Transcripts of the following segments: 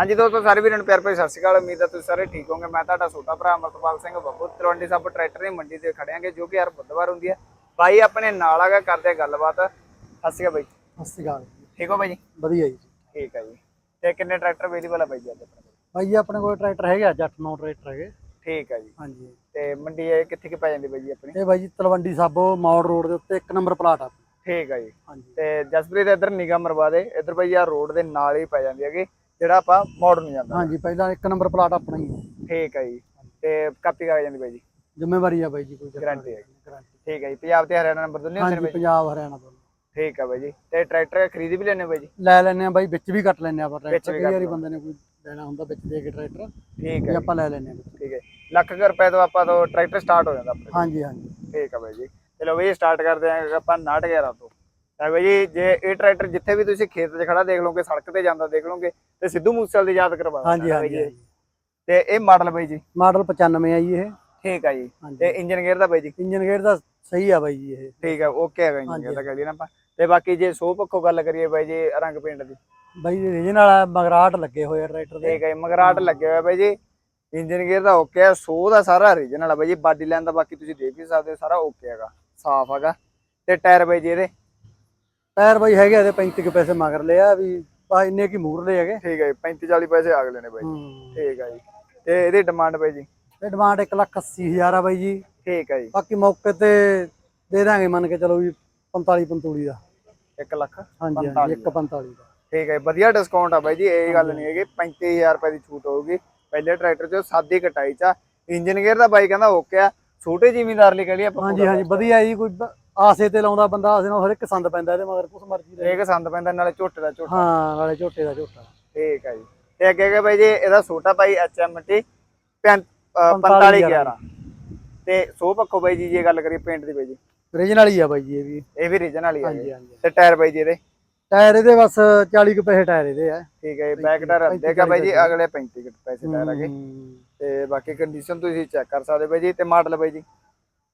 ਹਾਂਜੀ ਦੋਸਤੋ ਸਾਰੇ ਵੀਰਾਂ ਨੂੰ ਪਿਆਰ ਭਰੀ ਸਤਿ ਸ਼੍ਰੀ ਅਕਾਲ। ਉਮੀਦ ਹੈ ਤੁਸੀਂ ਸਾਰੇ ਠੀਕ ਹੋਵੋਗੇ। ਮੈਂ ਤੁਹਾਡਾ ਛੋਟਾ ਭਰਾ ਅਮਰਪਾਲ ਸਿੰਘ ਬੱਬੂ ਤਲਵੰਡੀ ਸਾਬੋ ਟਰੈਕਟਰ ਦੀ ਮੰਡੀ ਤੇ ਖੜੇ ਆਂਗੇ ਜੋ ਕਿ ਹਰ ਬੁੱਧਵਾਰ ਹੁੰਦੀ ਹੈ। ਬਾਈ ਆਪਣੇ ਨਾਲ ਆਗਾ ਕਰਦੇ ਗੱਲਬਾਤ। ਸਤਿ ਸ਼੍ਰੀ ਅਕਾਲ ਬਾਈ ਸਤਿ ਸ਼੍ਰੀ ਅਕਾਲ। ਠੀਕ ਹੋ ਬਾਈ ਜੀ? ਵਧੀਆ ਜੀ। ਠੀਕ ਹੈ ਜੀ। ਤੇ ਕਿੰਨੇ ਟਰੈਕਟਰ ਅਵੇਲੇਬਲ ਆ ਬਾਈ ਜੀ ਅੱਜ ਆਪਣੇ ਕੋਲ? ਬਾਈ ਜੀ ਆਪਣੇ ਕੋਲ ਟਰੈਕਟਰ ਹੈਗੇ ਆ 8-9 ਟਰੈਕਟਰ ਹੈਗੇ। ਠੀਕ ਹੈ ਜੀ। ਹਾਂਜੀ। ਤੇ ਮੰਡੀ ਇਹ ਕਿੱਥੇ ਕਿ ਪੈ ਜਾਂਦੀ ਬਾਈ ਜੀ ਆਪਣੀ? ਇਹ ਬਾਈ ਜੀ ਤਲਵੰਡੀ ਸਾਬੋ ਮੌੜ ਰੋਡ ਦੇ ਉੱਤੇ ਇੱਕ ਨੰਬਰ ਪਲਾਟ ਆ। ਠੀਕ ਹੈ ਜੀ। ਤੇ ਜਸਪ੍ਰੀਤ ਇੱਧਰ ਨਿਗਾਹ ਮਰਵਾ ਦੇ। ਇੱਧਰ ਬਾਈ ਆ ਰੋਡ ਦੇ ਨਾਲ ਹੀ ਪੈ ਜਾਂਦੀ ਹੈਗੀ। ਜਿਹੜਾ ਆਪਾਂ ਮੋੜ ਨੂੰ ਜਾਂਦਾ ਹਾਂਜੀ ਪਹਿਲਾਂ ਇੱਕ ਨੰਬਰ ਪਲਾਟ ਆਪਣਾ ਹੀ ਹੈ। ਠੀਕ ਹੈ ਜੀ। ਤੇ ਕਾਪੀ ਕਾ ਜਾਂਦੀ ਬਾਈ ਜੀ? ਜ਼ਿੰਮੇਵਾਰੀ ਆ ਬਾਈ ਜੀ ਕੋਈ ਗਾਰੰਟੀ ਹੈ ਗਾਰੰਟੀ ਠੀਕ ਹੈ ਜੀ। ਪੰਜਾਬ ਤੇ ਹਰਿਆਣਾ ਨੰਬਰ ਦੋਨੇ ਹੁੰਦੇ ਨੇ ਹਾਂਜੀ ਬਾਈ ਪੰਜਾਬ ਹਰਿਆਣਾ ਤੋਂ ਠੀਕ ਹੈ ਬਾਈ ਜੀ। ਤੇ ਟਰੈਕਟਰ ਖਰੀਦ ਵੀ ਲੈਣੇ ਬਾਈ ਜੀ? ਲੈ ਲੈਨੇ ਆ ਬਾਈ ਵਿੱਚ ਵੀ ਕੱਟ ਲੈਨੇ ਆ ਆਪਾਂ ਵਿੱਚ ਟਰੈਕਟਰ। ਵੀ ਕਈ ਕੱਟ ਵਾਰੀ ਬੰਦੇ ਨੇ ਕੋਈ ਲੈਣਾ ਹੁੰਦਾ ਵਿੱਚ ਦੇ ਕੇ ਟਰੈਕਟਰ ਠੀਕ ਵੀ ਹੈ ਆਪਾਂ ਲੈ ਲੈਨੇ ਆ ਵਿੱਚ। ਠੀਕ ਹੈ ਲੱਖ ਕੁ ਰੁਪਏ ਤੋਂ ਆਪਾਂ ਤੋਂ ਟਰੈਕਟਰ ਸਟਾਰਟ ਹੋ ਜਾਂਦਾ ਆਪਣੇ। ਹਾਂਜੀ ਹਾਂਜੀ। ਠੀਕ ਹੈ ਬਾਈ ਜੀ। ਚਲੋ ਬਈ ਸਟਾਰਟ ਕਰਦੇ ਆਂ ਆਪਾਂ 911 ਤੋਂ। ਤਾਂ ਬਾਈ ਜੀ ਜੇ ਇਹ ਟਰੈਕਟਰ ਜਿੱਥੇ ਵੀ ਤੁਸੀਂ ਖੇਤ 'ਚ ਖੜਾ ਦੇਖ ਲਓਗੇ ਸੜਕ ਤੇ ਜਾਂਦਾ ਦੇਖ ਲਓਗੇ ਤੇ ਸਿੱਧੂ ਮੂਸੇਵਾਲੇ ਦੀ ਯਾਦ ਕਰਵਾ ਹਾਂਜੀ ਹਾਂਜੀ ਜੀ। ਤੇ ਇਹ ਮਾਡਲ ਬਾਈ ਜੀ? ਮਾਡਲ 95 ਆ ਜੀ ਇਹ। ਠੀਕ ਹੈ ਜੀ। ਤੇ ਇੰਜਨ ਗੇਅਰ ਦਾ ਬਾਈ ਜੀ? ਇੰਜਨ ਗੇਅਰ ਦਾ ਸਹੀ ਆ ਬਾਈ ਜੀ ਇਹ। ਠੀਕ ਹੈ ਓਕੇ ਹੈਗਾ ਇੰਜਨ ਗੇਅਰ ਦਾ ਕਰ ਲਈ ਨਾ ਆਪਾਂ। ਤੇ ਬਾਕੀ ਜੇ ਸੋ ਪੱਖੋਂ ਗੱਲ ਕਰੀਏ ਬਾਈ ਜੀ ਰੰਗ ਪੇਂਟ ਦੀ? ਬਾਈ ਰੀਜਨ ਵਾਲਾ ਮਗਰਾਟ ਲੱਗੇ ਹੋਏ ਆ ਟਰੈਕਟਰ ਦੇ। ਠੀਕ ਜੀ, ਮਗਰਾਟ ਲੱਗੇ ਹੋਇਆ ਬਾਈ ਜੀ। ਇੰਜਨ ਗੇਅਰ ਦਾ ਓਕੇ ਹੈ ਸੋ ਦਾ ਸਾਰਾ ਓਰੀਜਨਲ ਹੈ ਬਾਈ ਜੀ। ਬਾਡੀ ਲਾਈਨ ਦਾ ਬਾਕੀ ਤੁਸੀਂ ਦੇਖ ਵੀ ਸਕਦੇ ਹੋ ਸਾਰਾ ਓਕੇ ਹੈਗਾ। ਸਾਫ਼ ਹੈਗਾ। ਤੇ ਟਾਇਰ ਬਾਈ ਜੀ ਇਹਦੇ? ਟਾਇਰ ਬਾਈ ਹੈਗੇ ਆ ਇਹਦੇ 35 ਕੁ ਪੈਸੇ ਮਗਰ ਲਿਆ ਵੀ ਬਾ ਇੰਨੇ ਕੀ ਮੂਰ ਲਏ ਹੈਗੇ? ਠੀਕ ਹੈ ਜੀ 35 40 ਪੈਸੇ ਅਗਲੇ ਨੇ ਬਾਈ ਜੀ। ਹੂੰ। ਠੀਕ ਹੈ ਜੀ। ਤੇ ਇਹਦੀ ਡਿਮਾਂਡ ਬਾਈ ਜੀ? ਇਹ ਡਿਮਾਂਡ 1 ਲੱਖ 80 ਹਜ਼ਾਰ ਆ ਬਾਈ ਜੀ। ਠੀਕ ਹੈ ਜੀ। ਬਾਕੀ ਮੌਕੇ ਤੇ ਦੇ ਦਾਂਗੇ ਮੰਨ ਕੇ ਚਲੋ ਵੀ 45 ਪੰਤੂੜੀ ਦਾ। 1 ਲੱਖ ਹਾਂਜੀ ਹਾਂਜੀ 145 ਦਾ। ਠੀਕ ਹੈ ਵਧੀਆ ਡਿਸਕਾਊਂਟ ਆ ਬਾਈ ਜੀ ਇਹ ਗੱਲ ਨਹੀਂ ਹੈਗੀ 35000 ਰੁਪਏ ਦੀ ਛੂਟ ਹੋਊਗੀ। ਪਹਿਲੇ ਟਰੈਕਟਰ 'ਚ ਸਾਦੀ ਕਟਾਈ 'ਚ ਇੰਜਨ ਗੇਅਰ ਦਾ ਬਾਈ ਕਹਿੰਦਾ ਓਕੇ ਆ ਛੋਟੇ ਜ਼ਿਮੀਂਦਾਰ ਲਈ ਕਹਲੀ ਆਪਾਂ ਹਾਂਜੀ ਹਾਂਜੀ ਵਧੀਆ ਜੀ ਕੋਈ ਬ- ਆਸੇ ਤੇ ਲਾਉਂਦਾ ਬੰਦਾ ਆਸੇ ਨਾਲ ਹਰ ਇੱਕ ਸੰਦ ਪੈਂਦਾ ਇਹਦੇ ਮਗਰ ਕੁਛ ਮਰਜ਼ੀ ਦੇ ਇਹ ਸੰਦ ਪੈਂਦਾ ਨਾਲੇ ਝੋਟੇ ਦਾ ਝੋਟਾ। ਹਾਂ ਨਾਲੇ ਝੋਟੇ ਦਾ ਝੋਟਾ। ਠੀਕ ਹੈ ਜੀ। ਤੇ ਅੱਗੇ ਅੱਗੇ ਬਾਈ ਜੀ ਇਹਦਾ ਛੋਟਾ ਭਾਈ ਐਚਐਮਟੀ 4511 ਤੇ ਸੋ ਪੱਖੋ ਬਾਈ ਜੀ ਜੇ ਗੱਲ ਕਰੀਏ ਪੇਂਟ ਦੀ ਬਾਈ ਜੀ। ਰੀਜਨ ਵਾਲੀ ਆ ਬਾਈ ਜੀ ਇਹ ਵੀ। ਇਹ ਵੀ ਰੀਜਨ ਵਾਲੀ ਹਾਂਜੀ ਤੇ ਟਾਇਰ ਬਾਈ ਜੀ ਇਹਦੇ? ਟਾਇਰ ਇਹਦੇ ਬਸ 40 ਕੁ ਪੈਸੇ ਟਾਇਰ ਇਹਦੇ ਆ। ਠੀਕ ਹੈ ਬੈਕ ਟਾਇਰ ਅੱਧੇਗਾ ਬਾਈ ਜੀ ਅਗਲੇ 35 ਕੁ ਪੈਸੇ ਟਾਇਰ ਹੂੰ। ਤੇ ਬਾਕੀ ਕੰਡੀਸ਼ਨ ਤੁਸੀਂ ਚੈੱਕ ਕਰ ਸਕਦੇ ਬਾਈ ਜੀ ਤੇ ਮਾਡਲ ਬਾਈ ਜੀ।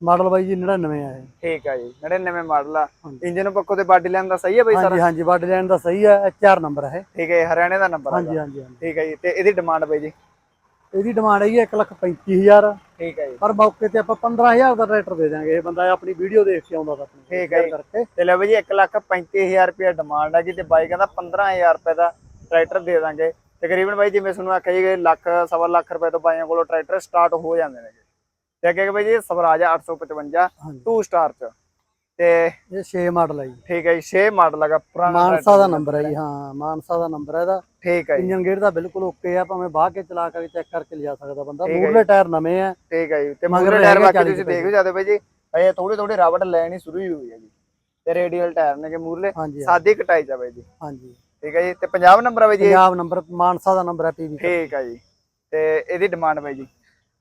ਮਾਡਲ ਬਾਈ ਜੀ 99 ਆ ਇਹ। ਠੀਕ ਹੈ ਜੀ 99 ਮਾਡਲ ਆ। ਇੰਜਨ ਪੱਖੋ ਤੇ ਬਾਡੀ ਲਾਈਨ ਦਾ ਸਹੀ ਹੈ ਬਾਈ ਸਾਰਾ? ਹਾਂਜੀ ਹਾਂਜੀ ਬਾਡੀ ਲਾਈਨ ਦਾ ਸਹੀ ਆ ਚਾਰ ਨੰਬਰ ਹੈ ਠੀਕ ਹੈ ਹਰਿਆਣੇ ਦਾ ਨੰਬਰ ਹੈ ਹਾਂਜੀ ਹਾਂਜੀ ਠੀਕ ਹੈ ਜੀ ਤੇ ਇਹਦੀ ਡਿਮਾਂਡ ਬਾਈ ਜੀ? ਇਹਦੀ ਡਿਮਾਂਡ ਹੈਗੀ 1 ਲੱਖ 35000 ਠੀਕ ਹੈ ਜੀ। ਪਰ ਮੌਕੇ ਤੇ ਆਪਾਂ 15000 ਦਾ ਟਰੈਕਟਰ ਦੇ ਦਾਂਗੇ ਇਹ ਬੰਦਾ ਆਪਣੀ ਵੀਡੀਓ ਦੇਖ ਕੇ ਆਉਂਦਾ ਤਾਂ ਆਪਣੀ ਠੀਕ ਹੈ ਜੀ। ਕਰਕੇ। ਤੇ ਲੈ ਬਾਈ ਜੀ 1 ਲੱਖ 35000 ਰੁਪਏ ਡਿਮਾਂਡ ਹੈਗੀ ਤੇ ਬਾਈ ਕਹਿੰਦਾ 15000 ਰੁਪਏ ਦਾ ਟਰੈਕਟਰ ਦੇ ਦਾਂਗੇ ਤਕਰੀਬਨ ਬਾਈ ਜਿਵੇਂ ਤੁਹਾਨੂੰ ਆਖਿਆ ਜੀ ਲੱਖ ਸਵਾ ਲੱਖ ਰੁਪਏ ਤੋਂ ਬਾਈਆਂ ਕੋਲੋਂ ਟਰੈਕਟਰ ਸਟਾਰਟ ਹੋ ਜਾਂਦੇ ਨੇ ਤੇ ਅੱਗੇ ਬਾਈ ਜੀ ਸਵਰਾਜ 855 ਹਾਂਜੀ। 2 ਸਟਾਰ ਚ। ਤੇ ਇਹ 6 ਮਾਡਲ ਹੈ ਜੀ। ਠੀਕ ਹੈ ਜੀ 6 ਮਾਡਲ ਹੈਗਾ ਪੁਰਾਣਾ ਮਾਨਸਾ ਦਾ ਨੰਬਰ ਹੈ ਜੀ ਹਾਂ ਮਾਨਸਾ ਦਾ ਨੰਬਰ ਹੈ ਇਹਦਾ। ਠੀਕ ਹੈ ਜੀ। ਇੰਜਨ ਗੇਅਰ ਦਾ ਬਿਲਕੁਲ ਓਕੇ ਆ ਭਾਵੇਂ ਬਾਹ ਕੇ ਚਲਾ ਕੇ ਚੈੱਕ ਕਰਕੇ ਲਿਜਾ ਸਕਦਾ ਬੰਦਾ। ਹੈ ਮੂਰਲੇ ਟਾਇਰ ਨਵੇਂ ਆ। ਠੀਕ ਹੈ ਜੀ ਤੇ ਮਗਰ ਟਾਇਰ ਬਾਕੀ 40 ਤੁਸੀਂ ਦੇਖ ਸਕਦੇ ਬਾਈ ਜੀ ਇਹ ਥੋੜੀ ਥੋੜੀ ਰਬੜ ਲੈਣੀ ਸ਼ੁਰੂ ਹੀ ਹੋਈ ਹੈ ਜੀ। ਤੇ ਰੇਡੀਅਲ ਟਾਇਰ ਨੇ ਕਿ ਮੂਰਲੇ ਹਾਂਜੀ ਸਾਦੀ ਕਟਾਈ ਆ ਬਾਈ ਜੀ। ਹਾਂਜੀ। ਠੀਕ ਹੈ ਜੀ ਤੇ ਪੰਜਾਬ ਨੰਬਰ ਆ ਬਾਈ ਜੀ? ਪੰਜਾਬ ਨੰਬਰ ਮਾਨਸਾ ਦਾ ਨੰਬਰ ਹੈ ਪੀਵੀ ਠੀਕ ਹੈ ਜੀ ਤੇ ਇਹਦੀ ਡਿਮਾਂਡ ਬਾਈ ਜੀ?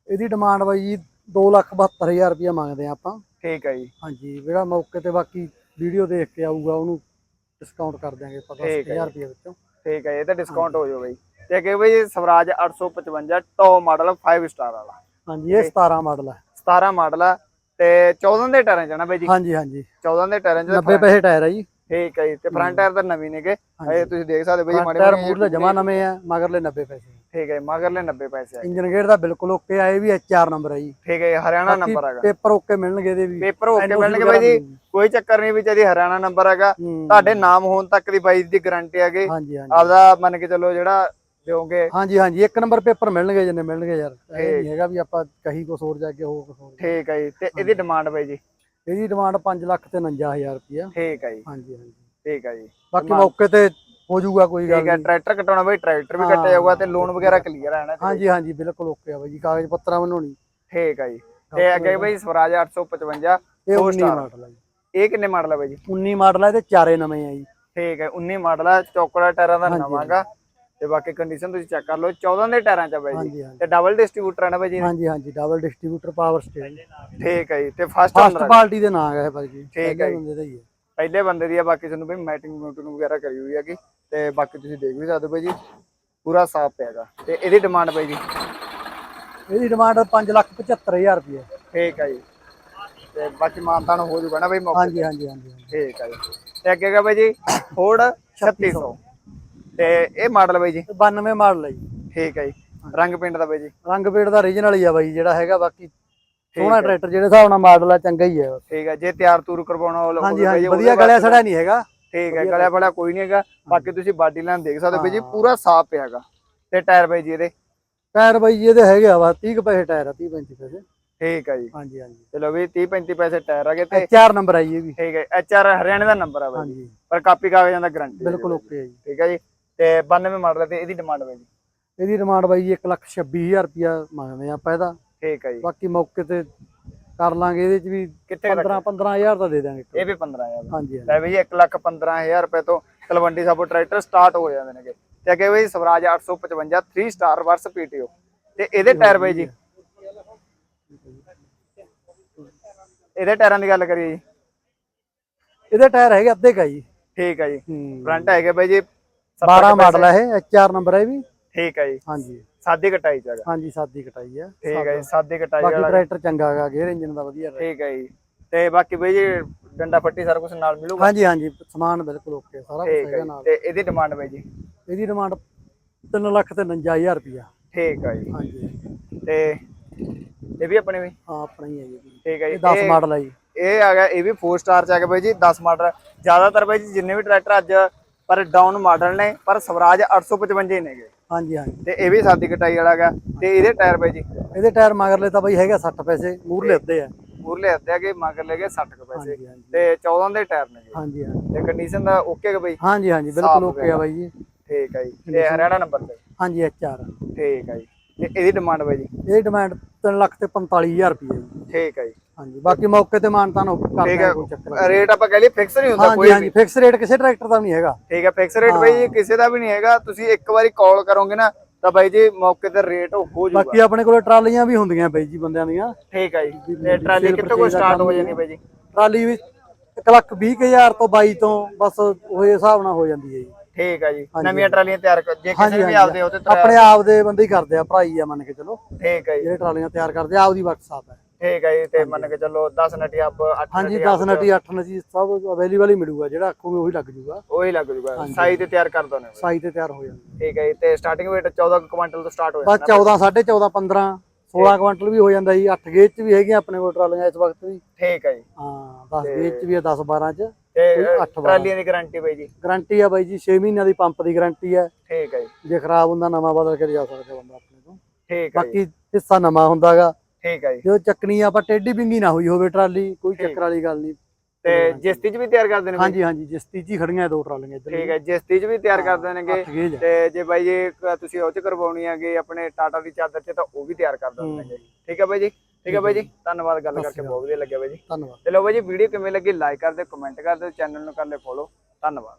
ਇਹਦੀ ਡਿਮਾਂਡ ਬਾਈ ਜੀ 272000 ਰੁਪਇਆ ਮੰਗਦੇ ਆ ਆਪਾਂ। ਠੀਕ ਹੈ ਜੀ। ਹਾਂਜੀ ਜਿਹੜਾ ਮੌਕੇ ਤੇ ਬਾਕੀ ਵੀਡੀਓ ਦੇਖ ਕੇ ਆਊਗਾ ਉਹਨੂੰ ਡਿਸਕਾਊਂਟ ਕਰ ਦਿਆਂਗੇ ਆਪਾਂ ਠੀਕ ਹੈ 10000 ਰੁਪਏ ਵਿੱਚੋਂ। ਠੀਕ ਹੈ ਇਹ ਤਾਂ ਡਿਸਕਾਊਂਟ ਹੋ ਜਾਓ ਬਾਈ। ਤੇ ਅੱਗੇ ਬਾਈ ਜੀ ਸਵਰਾਜ 855 ਟੌਪ ਮਾਡਲ 5 ਸਟਾਰ ਵਾਲਾ। ਹਾਂਜੀ ਇਹ 17 ਮਾਡਲ ਹੈ 17 ਮਾਡਲ ਤੇ 14 ਦੇ ਟਾਇਰਾਂ ਚ ਨਾ ਬਾਈ ਜੀ? ਹਾਂਜੀ ਹਾਂਜੀ। 14 ਦੇ ਟਾਇਰਾਂ ਚ 90 ਪੈਸੇ ਟਾਇਰ ਹੈ ਜੀ। ਠੀਕ ਹੈ ਜੀ ਤੇ ਫਰੰਟ ਟਾਇਰ ਤਾਂ ਨਵੀਂ ਨੇਗੇ ਇਹ ਤੁਸੀਂ ਦੇਖ ਸਕਦੇ ਬਾਈ ਜੀ ਮਾੜੇ ਟਾਇਰ ਮੂਰਲੇ ਜਮਾ ਨਵੇਂ ਆ ਮਗਰਲੇ 90 ਪੈਸੇ। ਠੀਕ ਹੈ ਮਗਰਲੇ 90 ਪੈਸੇ ਆ ਇੰਜਨ ਗੇਅਰ ਦਾ ਬਿਲਕੁਲ ਓਕੇ ਆ ਇਹ ਵੀ ਐਚਆਰ ਨੰਬਰ ਹੈ ਜੀ। ਠੀਕ ਹੈ ਹਰਿਆਣਾ ਨੰਬਰ ਹੈਗਾ। ਪੇਪਰ ਓਕੇ ਮਿਲਣਗੇ ਇਹਦੇ ਵੀ। ਪੇਪਰ ਓਕੇ NOC ਮਿਲਣਗੇ ਬਾਈ ਜੀ ਕੋਈ ਚੱਕਰ ਨਹੀਂ ਵਿੱਚ ਇਹਦੀ ਹਰਿਆਣਾ ਨੰਬਰ ਹੈਗਾ ਹੂੰ। ਤੁਹਾਡੇ ਨਾਮ ਹੋਣ ਤੱਕ ਦੀ ਬਾਈ ਦੀ ਗਾਰੰਟੀ ਹੈਗੀ। ਹਾਂਜੀ ਹਾਂਜੀ। ਆਪਦਾ ਮੰਨ ਕੇ ਚੱਲੋ ਜਿਹੜਾ ਦਿਓਗੇ। ਹਾਂਜੀ ਹਾਂਜੀ ਇੱਕ ਨੰਬਰ ਪੇਪਰ ਮਿਲਣਗੇ ਜਿੰਨੇ ਮਿਲਣਗੇ ਯਾਰ। ਇਹ ਨਹੀਂ ਹੈਗਾ ਵੀ ਆਪਾਂ ਕਹੀ ਕੋ ਸੋਰ ਜਾ ਕੇ ਹੋ ਕੋ ਸੋਰ ਠੀਕ ਹੈ ਜੀ ਤੇ ਇਹਦੀ ਡਿਮਾਂਡ ਬਾਈ ਜੀ? ਇਹਦੀ ਡਿਮਾਂਡ 5 ਲੱਖ ਤੇ 59000 ਰੁਪਇਆ ਠੀਕ ਹੈ ਜੀ। ਹਾਂਜੀ ਹਾਂਜੀ। ਠੀਕ ਹੈ ਜੀ। ਬਾਕੀ ਮੌਕੇ ਤੇ ਹੋ ਜਾਊਗਾ ਕੋਈ ਗੱਲ ਠੀਕ ਹੈ ਟਰੈਕਟਰ ਕਟਾਉਣਾ ਬਈ ਟਰੈਕਟਰ ਵੀ ਕੱਟਿਆ ਜਾਊਗਾ ਤੇ ਲੋਨ ਵਗੈਰਾ ਕਲੀਅਰ ਹੈ ਨਾ ਹਾਂਜੀ ਹਾਂਜੀ ਬਿਲਕੁਲ ਓਕੇ ਆ ਬਾਈ ਜੀ ਕਾਗਜ਼ ਪੱਤਰਾਂ ਬਣਾਉਣੀ ਠੀਕ ਹੈ ਜੀ। ਤੇ ਅੱਗੇ ਬਈ ਸਵਰਾਜ 855 ਇਹ Four 19 star। ਮਾਡਲ ਹੈ ਜੀ। ਇਹ ਕਿੰਨੇ ਮਾਡਲ ਹੈ ਬਾਈ ਜੀ? 19 ਮਾਡਲ ਹੈ ਤੇ ਚਾਰੇ ਨਵੇਂ ਆ ਜੀ। ਠੀਕ ਹੈ 19 ਮਾਡਲ ਹੈ ਚੌਕੜਾ ਟਾਇਰਾਂ ਦਾ ਨਵਾਂਗਾ। ਤੇ ਬਾਕੀ ਕੰਡੀਸ਼ਨ ਤੁਸੀਂ ਚੈੱਕ ਕਰ ਲਓ 14 ਦੇ ਟਾਇਰਾਂ ਚ ਆ ਬਾਈ ਜੀ। ਤੇ ਡਬਲ ਡਿਸਟ੍ਰੀਬਿਊਟਰ ਹੈ ਨਾ ਬਾਈ ਜੀ ਹਾਂਜੀ ਹਾਂਜੀ ਡਬਲ ਡਿਸਟ੍ਰੀਬਿਊਟਰ ਪਾਵਰ ਸਟੇਰਿੰਗ ਠੀਕ ਹੈ ਜੀ ਤੇ ਫਸਟ ਫਸਟ ਪਾਰਟੀ ਦੇ ਨਾਂ ਹੈ ਬਾਈ ਜੀ। ਠੀਕ ਹੈ ਹੈ। ਪਹਿਲੇ ਬੰਦੇ ਦੀ ਆ ਬਾਕੀ ਤੁਹਾਨੂੰ ਬਈ ਮੈਟਿੰਗ ਮੂਟਿੰਗ ਵਗੈਰਾ ਕਰੀ ਹੋਈ ਹੈਗੀ ਤੇ ਬਾਕੀ ਤੁਸੀਂ ਦੇਖ ਵੀ ਸਕਦੇ ਹੋ ਬਾਈ ਜੀ ਪੂਰਾ ਸਾਫ਼ ਪਿਆਗਾ ਤੇ ਇਹਦੀ ਡਿਮਾਂਡ ਬਾਈ ਜੀ? ਇਹਦੀ ਡਿਮਾਂਡ 5 ਲੱਖ 75000 ਰੁਪਏ। ਠੀਕ ਹੈ ਜੀ। ਤੇ ਬਾਕੀ ਮਾਨਤਾਨ ਹੋ ਜੂਗਾ ਨਾ ਬਈ ਮੌਕੇ ਹਾਂਜੀ ਹਾਂਜੀ ਹਾਂਜੀ। ਠੀਕ ਹੈ ਜੀ। ਤੇ ਅੱਗੇ ਹੈਗਾ ਬਾਈ ਜੀ ਫੋਰਡ 3600 ਤੇ ਇਹ ਮਾਡਲ ਬਾਈ ਜੀ? 92 ਮਾਡਲ ਹੈ ਜੀ। ਠੀਕ ਹੈ ਜੀ। ਰੰਗ ਪਿੰਡ ਦਾ ਬਾਈ ਜੀ? ਰੰਗ ਪੇੜ ਦਾ ਰੀਜਨਲ ਹੀ ਆ ਬਾਈ ਜਿਹੜਾ ਹੈਗਾ ਬਾਕੀ ਸੋਹਣਾ ਹੈ। ਟਰੈਕਟਰ ਜਿਹੜੇ ਹਿਸਾਬ ਨਾਲ ਮਾਡਲ ਆ ਚੰਗਾ ਹੀ ਹੈ ਠੀਕ ਹੈ ਜੇ ਤਿਆਰ ਤੂਰ ਕਰਵਾਉਣਾ ਹੋਵੇ ਹਾਂਜੀ ਹਾਂਜੀ ਵਧੀਆ ਗਲਿਆ ਸੜਾ ਨਹੀਂ ਹੈਗਾ। ਠੀਕ ਹੈ ਗਲਿਆ ਫੜਿਆ ਕੋਈ ਨਹੀਂ ਹੈਗਾ ਬਾਕੀ ਤੁਸੀਂ ਬਾਡੀ ਲਾਈਨ ਦੇਖ ਸਕਦੇ ਹੋ ਜੀ ਪੂਰਾ ਸਾਫ਼ ਪਿਆਗਾ ਤੇ ਟਾਇਰ ਬਾਈ ਜੀ ਇਹਦੇ। ਟਾਇਰ ਬਾਈ ਜੀ ਇਹਦੇ ਹੈਗੇ ਆ ਵਾ 30 ਕੁ ਪੈਸੇ ਟਾਇਰ ਆ 30 35 ਪੈਸੇ। ਠੀਕ ਹੈ ਜੀ। ਹਾਂਜੀ ਹਾਂਜੀ। ਚਲੋ ਵੀ 30 35 ਪੈਸੇ ਟਾਇਰ ਆ ਗਏ ਤੇ। ਚਾਰ ਨੰਬਰ ਆਈ ਇਹ ਵੀ। ਠੀਕ ਹੈ ਐਚ ਆਰ ਹਰਿਆਣੇ ਦਾ ਨੰਬਰ ਆ ਬਾਈ। ਹਾਂਜੀ। ਪਰ ਕਾਪੀ ਕਾਗਜ਼ਾਂ ਦਾ ਗਾਰੰਟੀ ਬਿਲਕੁਲ ਓਕੇ ਹੈ ਜੀ। ਠੀਕ ਹੈ ਜੀ ਤੇ 92 ਮਾਡਲ ਤੇ ਇਹਦੀ ਡਿਮਾਂਡ ਬਾਈ ਜੀ। ਇਹਦੀ ਡਿਮਾਂਡ ਬਾਈ ਜੀ 126000 ਰੁਪਿਆ ਮੰਗਦੇ ਆ ਪੈਦਾ ਠੀਕ ਹੈ ਜੀ। ਬਾਕੀ ਮੌਕੇ ਤੇ ਕਰ ਲਾਂਗੇ ਇਹਦੇ ਚ ਵੀ ਕਿੱਥੇ ਕੁ 15 15000 ਦਾ ਦੇ ਦਾਂਗੇ। ਇਹ ਵੀ 15000 ਦਾ। ਹਾਂਜੀ ਲੈ ਵੀ ਜੀ 1 ਲੱਖ 15000 ਰੁਪਏ ਤੋਂ ਤਲਵੰਡੀ ਸਾਬੋ ਟਰੈਕਟਰ ਸਟਾਰਟ ਹੋ ਜਾਂਦੇ ਨੇਗੇ। ਤੇ ਅੱਗੇ ਬਈ ਸਵਰਾਜ 855 3 ਸਟਾਰ ਵਰਸ ਪੀਟੀਓ ਤੇ ਇਹਦੇ ਟਾਇਰ ਬਾਈ ਜੀ। ਇਹਦੇ ਟਾਇਰਾਂ ਦੀ ਗੱਲ ਕਰੀਏ ਜੀ। ਇਹਦੇ ਟਾਇਰ ਹੈਗੇ ਅੱਧੇ ਕਾ ਜੀ। ਠੀਕ ਹੈ ਜੀ। ਫਰੰਟ ਹੈਗੇ ਬਾਈ ਜੀ 12 ਮਾਡਲ ਹੈ ਇਹ ਐਚਆਰ ਨੰਬਰ ਹੈ ਵੀ। ਠੀਕ ਹੈ ਜੀ। ਹਾਂਜੀ। ਸਾਦੀ ਕਟਾਈ ਚ ਹੈਗਾ। ਹਾਂਜੀ ਸਾਦੀ ਕਟਾਈ ਹੈ ਠੀਕ ਹੈ ਜੀ ਸਾਦੀ। ਕਟਾਈ ਬਾਕੀ ਵਾਲਾ। ਟਰੈਕਟਰ ਚੰਗਾ ਹੈਗਾ ਗੇਅਰ ਇੰਜਨ ਦਾ ਵਧੀਆ ਹੈ ਠੀਕ ਹੈ ਜੀ। ਤੇ ਬਾਕੀ ਬਈ ਜੀ ਡੰਡਾ ਫੱਟੀ ਸਾਰਾ ਕੁਝ ਨਾਲ ਮਿਲੂਗਾ? ਹਾਂਜੀ ਹਾਂਜੀ ਸਮਾਨ ਬਿਲਕੁਲ ਓਕੇ ਸਾਰਾ ਕੁਝ ਠੀਕ ਹੈ ਹੈਗਾ ਜੀ। ਨਾਲ। ਤੇ ਇਹਦੀ ਡਿਮਾਂਡ ਬਈ ਜੀ? ਇਹਦੀ ਡਿਮਾਂਡ 3 ਲੱਖ ਤੇ 59000 ਰੁਪਿਆ ਠੀਕ ਹੈ ਜੀ। ਹਾਂਜੀ। ਤੇ ਇਹ ਵੀ ਆਪਣੇ ਵੀ? ਹਾਂ ਆਪਣਾ ਹੀ ਹੈ ਜੀ। ਠੀਕ ਹੈ ਇਹ ਜੀ 10 ਇਹ- ਮਾਡਲ ਹੈ ਜੀ। ਇਹ ਆ ਗਿਆ ਇਹ ਵੀ 4 ਸਟਾਰ ਚ ਆ ਗਿਆ ਬਾਈ ਜੀ 10 ਮਾਡਲ ਜ਼ਿਆਦਾਤਰ ਬਾਈ ਜੀ ਜਿੰਨੇ ਵੀ ਟਰੈਕਟਰ ਅੱਜ ਪਰ ਡਾਊਨ ਮਾਡਲ ਨੇ ਪਰ ਸਵਰਾਜ 855 ਹੀ ਨੇਗੇ ਹਾਂਜੀ ਹਾਂਜੀ। ਤੇ ਇਹ ਵੀ ਸਾਦੀ ਕਟਾਈ ਵਾਲਾ ਗਾ। ਤੇ ਇਹਦੇ ਟਾਇਰ ਬਾਈ ਜੀ? ਇਹਦੇ ਟਾਇਰ ਮਗਰਲੇ ਤਾਂ ਬਾਈ ਹੈਗਾ 60 ਪੈਸੇ ਮੂਰਲੇ ਅੱਧੇ ਆ। ਮੂਰਲੇ ਹੱਤੇ ਆ ਕੇ ਮਗਰ ਲੈ ਗਏ 60 ਕੁ ਪੈਸੇ। ਹਾਂਜੀ ਹਾਂਜੀ। ਤੇ 14 ਦੇ ਟਾਇਰ ਨੇ ਜੀ। ਹਾਂਜੀ ਹਾਂਜੀ। ਤੇ ਕੰਡੀਸ਼ਨ ਦਾ ਓਕੇ ਹੈ ਬਾਈ? ਹਾਂਜੀ ਹਾਂਜੀ ਬਿਲਕੁਲ ਓਕੇ ਆ ਬਾਈ ਜੀ। ਠੀਕ ਹੈ ਜੀ। ਤੇ ਹਰਿਆਣਾ ਨੰਬਰ ਤੇ? ਹਾਂਜੀ ਐਚਆਰ ਠੀਕ ਹੈ ਜੀ। ਤੇ ਇਹਦੀ ਡਿਮਾਂਡ ਬਾਈ ਜੀ? ਇਹ ਡਿਮਾਂਡ 3 ਲੱਖ ਤੇ 45000 ਰੁਪਏ ਜੀ। ਠੀਕ ਹੈ ਜੀ। ਹਾਂਜੀ ਬਾਕੀ ਮੌਕੇ ਤੇ ਮਾਨਤਾਨ ਹੋ ਕਰ ਠੀਕ ਹੈ ਕੋਈ ਚੱਕਰ ਨਹੀਂ। ਰੇਟ ਆਪਾਂ ਕਹ ਲਈਏ ਫਿਕਸ ਨਹੀਂ ਹੁੰਦਾ ਕੋਈ ਹਾਂਜੀ ਹਾਂਜੀ ਫਿਕਸ ਰੇਟ ਕਿਸੇ ਟਰੈਕਟਰ ਦਾ ਵੀ ਨਹੀਂ ਹੈਗਾ। ਠੀਕ ਹੈ ਫਿਕਸ ਰੇਟ ਬਾਈ ਕਿਸੇ ਦਾ ਵੀ ਨਹੀਂ ਹੈਗਾ ਤੁਸੀਂ ਇੱਕ ਵਾਰੀ ਕਾਲ ਕਰੋਗੇ ਨਾ ਤਾਂ ਬਾਈ ਜੀ ਮੌਕੇ ਤੇ ਰੇਟ ਹੋ ਜਾਊਗਾ। ਬਾਕੀ ਆਪਣੇ ਕੋਲੇ ਟਰਾਲੀਆਂ ਵੀ ਹੁੰਦੀਆਂ ਬਾਈ ਜੀ ਬੰਦਿਆਂ ਦੀਆਂ। ਠੀਕ ਹੈ ਜੀ ਤੇ ਟਰਾਲੀ ਕਿੱਥੋਂ ਕੋਈ ਸਟਾਰਟ ਹੋ ਜਾਂਦੀ ਬਾਈ ਜੀ? ਟਰਾਲੀ ਵੀ 1 ਲੱਖ 20000 ਤੋਂ 22 ਤੋਂ ਬਸ ਉਹੇ ਹਿਸਾਬ ਨਾਲ ਹੋ ਜਾਂਦੀ ਹੈ ਜੀ। ਠੀਕ ਹੈ ਜੀ ਨਵੀਆਂ ਟਰਾਲੀਆਂ ਤਿਆਰ ਕਰ ਜੇ ਕਿਸੇ ਨੇ ਵੀ ਆਪਦੇ ਉਹਤੇ ਆਪਣੇ ਆਪ ਦੇ ਬੰਦੇ ਹੀ ਕਰਦੇ ਆ ਭਰਾਈ ਆ ਮੰਨ ਕੇ ਚਲੋ। ਠੀਕ ਹੈ ਜੀ। ਜਿਹੜੇ ਟਰਾਲੀਆਂ ਤਿਆਰ ਕਰਦੇ ਆ ਆਪਦੀ ਵਰਕਸ਼ਾਪ ਹੈ। ਠੀਕ ਹੈ ਜੀ ਤੇ ਮੰਨ ਕੇ ਚੱਲੋ 10 ਨਟੀ ਆਪ 8 ਹਾਂਜੀ 10 ਨਟੀ 8 ਨਟੀ ਸਭ ਅਵੇਲੇਬਲ ਹੀ ਮਿਲੂਗਾ ਜਿਹੜਾ ਆਖੋਗੇ ਉਹੀ ਲੱਗ ਜੂਗਾ। ਉਹੀ ਲੱਗ ਜੂਗਾ। ਸਾਈ ਤੇ ਤਿਆਰ ਕਰ ਦੋਨੇ। ਸਾਈ ਤੇ ਤਿਆਰ ਹੋ ਜਾਂਦਾ ਠੀਕ ਹੈ ਜੀ ਤੇ ਸਟਾਰਟਿੰਗ weight 14 ਕੁ ਕੁਇੰਟਲ ਤੋਂ ਸਟਾਰਟ ਹੋ ਬਸ ਜਾਂਦਾ 14 14.5 15 16 ਕੁਇੰਟਲ ਵੀ ਹੋ ਜਾਂਦਾ ਜੀ। 8 ਗੇਜ ਚ ਵੀ ਹੈਗੀਆਂ ਆਪਣੇ ਕੋਲ ਟਰਾਲੀਆਂ ਇਸ ਵਕਤ ਵੀ। ਠੀਕ ਹੈ ਜੀ। ਹਾਂ 10 ਗੇਜ ਚ ਵੀ ਆ 10 12 ਚ। ਤੇ। ਟਰਾਲੀਆਂ ਦੀ ਗਾਰੰਟੀ ਬਾਈ ਜੀ। ਗਾਰੰਟੀ ਆ ਬਾਈ ਜੀ 6 ਮਹੀਨਿਆਂ ਦੀ ਪੰਪ ਦੀ ਗਾਰੰਟੀ ਹੈ ਠੀਕ ਹੈ ਜੀ। ਜੇ ਖਰਾਬ ਹੁੰਦਾ ਨਵਾਂ ਬਦਲ ਕੇ ਲਿਜਾ ਸਕਦਾ ਬੰਦਾ ਆਪਣੇ ਤੋਂ। ਠੀਕ ਹੈ ਜੀ। ਬਾਕੀ ਹਿੱਸਾ ਨਵਾਂ ਹੁੰਦਾਗਾ। ਠੀਕ ਹੈ ਜੀ। ਜਦੋਂ ਚੱਕਣੀ ਆਪਾਂ ਟੇਢੀ ਬਿੰਗੀ ਨਾ ਹੋਈ ਹੋਵੇ ਟਰਾਲੀ ਕੋਈ ਚੱਕਰ ਵਾਲੀ ਗੱਲ ਨਹੀਂ। ਤੇ ਜਿਸਤੀ ਚ ਵੀ ਤਿਆਰ ਕਰ ਦੇਣੇ ਬਾਈ? ਹਾਂਜੀ ਹਾਂਜੀ ਜਿਸ ਤੀਜੀ ਖੜੀਆਂ ਦੋ ਟਰਾਲੀਆਂ ਇੱਧਰ ਠੀਕ ਹੈ ਜਿਸਤੀ ਚ ਵੀ ਤਿਆਰ ਕਰ ਦੇਣਗੇ। 8 ਗੇਜ ਤੇ ਜੇ ਬਾਈ ਜੀ ਤੁਸੀਂ ਉਹ ਚ ਕਰਵਾਉਣੀ ਹੈਗੀ ਆਪਣੇ ਟਾਟਾ ਦੀ ਚਾਦਰ ਚ ਤਾਂ ਉਹ ਵੀ ਤਿਆਰ ਕਰ ਦੇਣਗੇ ਠੀਕ ਹੈ ਬਾਈ ਜੀ? ਠੀਕ ਹੈ ਬਾਈ ਜੀ? ਧੰਨਵਾਦ ਗੱਲ ਕਰਕੇ ਬਹੁਤ ਵਧੀਆ ਲੱਗਿਆ ਬਾਈ ਜੀ। ਧੰਨਵਾਦ। ਚਲੋ ਬਾਈ ਜੀ ਵੀਡੀਓ ਕਿਵੇਂ ਲੱਗੀ? ਲਾਈਕ ਕਰ ਦਿਓ ਕਮੈਂਟ ਕਰ ਦਿਓ ਚੈਨਲ ਨੂੰ ਕਰ ਲਿਓ ਫੋਲੋ ਧੰਨਵਾਦ।